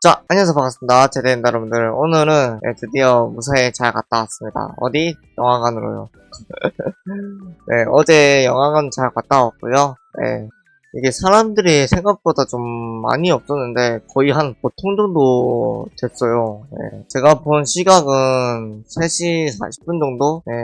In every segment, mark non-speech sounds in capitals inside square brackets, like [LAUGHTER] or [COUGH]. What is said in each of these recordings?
자, 안녕하세요. 반갑습니다. 제대입니다, 여러분들. 오늘은 네, 드디어 무사히 잘 갔다 왔습니다. 어디? 영화관으로요. [LAUGHS] 네, 어제 영화관 잘 갔다 왔고요. 네, 이게 사람들이 생각보다 좀 많이 없었는데 거의 한 보통 정도 됐어요. 네, 제가 본 시각은 3시 40분 정도 네,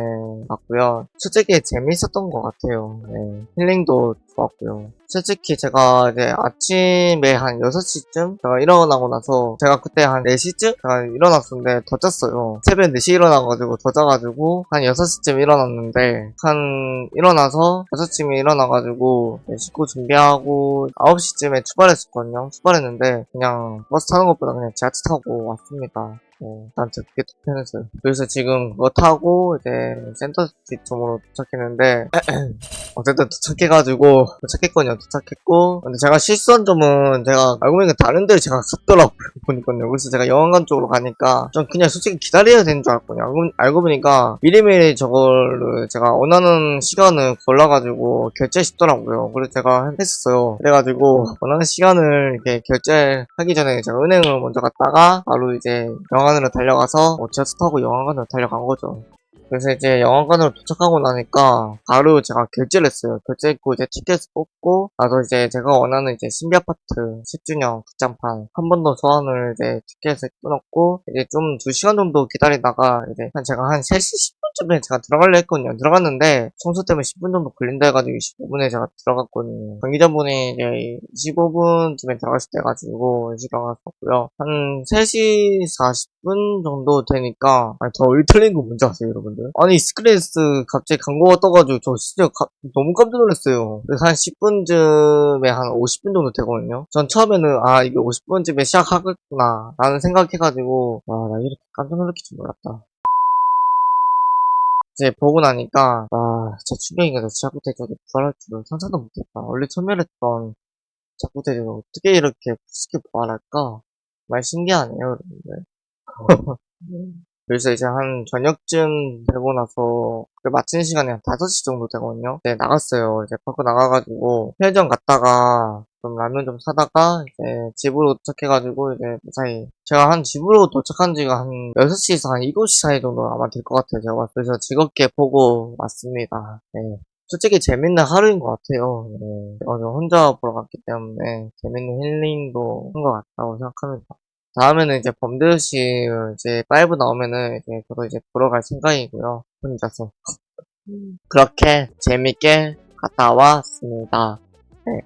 봤고요. 솔직히 재밌었던 것 같아요. 네, 힐링도 좋았고요. 솔직히 제가 이제 아침에 한 6시쯤 제가 일어나고 나서 제가 그때 한 4시쯤 제가 일어났었는데 더 잤어요. 새벽 4시 일어나가지고 더 자가지고 한 6시쯤 일어났는데 한 일어나서 6시쯤에 일어나가지고 씻고 준비하고 9시쯤에 출발했었거든요. 출발했는데 그냥 버스 타는 것보다 그냥 지하철 타고 왔습니다. 네, 난 진짜 그게 더 편했어요. 그래서 지금 그거 타고 이제 센터시티 쪽으로 도착했는데 [CLEARS THROAT] 어쨌든 도착해가지고 도착했거든요. 도착했고 근데 제가 실수한 점은 제가 알고 보니까 다른 데를 제가 갔더라고요. [LAUGHS] 보니까요. 그래서 제가 영화관 쪽으로 가니까 좀 그냥 솔직히 기다려야 되는 줄 알았거든요. 알고, 알고 보니까 미리미리 저거를 제가 원하는 시간을 골라가지고 결제했더라고요. 그래서 제가 했었어요. 그래가지고 원하는 시간을 이렇게 결제하기 전에 제가 은행을 먼저 갔다가 바로 이제 영화 관으로 달려가서 어, 지하철 타고 영화관으로 달려간 거죠. 그래서 이제 영화관으로 도착하고 나니까 바로 제가 결제를 했어요. 결제했고 이제 티켓을 뽑고 나도 이제 제가 원하는 이제 신비 아파트 10주년 극장판 한 번 더 소환을 이제 티켓을 끊었고 이제 좀 2시간 정도 기다리다가 이제 한 제가 한 3시 10분쯤에 제가 들어갈려 했거든요. 들어갔는데 청소 때문에 10분 정도 걸린다 해가지고 15분에 제가 들어갔거든요. 관계자분이 이제 25분쯤에 들어가실 때 가지고 들어갔었고요. 한 3시 40분 정도 되니까 아니, 더 얼틀린 거 뭔지 아세요 여러분들? 아니 스크린스 갑자기 광고가 떠가지고 저 진짜 가- 너무 깜짝 놀랐어요. 그래서 한 10분쯤에 한 50분 정도 되거든요. 전 처음에는 아 이게 50분쯤에 시작하겠구나 라는 생각해가지고 와 나 이렇게 깜짝 놀랄 줄 몰랐다. 이제 보고 나니까 와 진짜 충격이가 자쿠테 저게 부활할 줄은 상상도 못했다. 원래 소멸했던 자쿠테가 어떻게 이렇게 쉽게 부활할까? 정말 신기하네요 여러분들. [LAUGHS] 그래서 이제 한 저녁쯤 되고 나서 그 마치는 시간이 한 5시 정도 되거든요. 네, 나갔어요. 이제 밖으로 나가가지고 편의점 갔다가 좀 라면 좀 사다가 이제 집으로 도착해가지고 이제 무사히 제가 한 집으로 도착한 지가 한 6시에서 한 7시 사이 정도 아마 될 것 같아요. 제가 그래서 즐겁게 보고 왔습니다. 네. 솔직히 재밌는 하루인 것 같아요. 네. 어제 혼자 보러 갔기 때문에 재밌는 힐링도 한 것 같다고 생각합니다. 다음에는 이제 범드시 이제 5 나오면은 이제 저도 이제 보러 갈 생각이고요. 혼자서. 그렇게 재밌게 갔다 왔습니다. 네.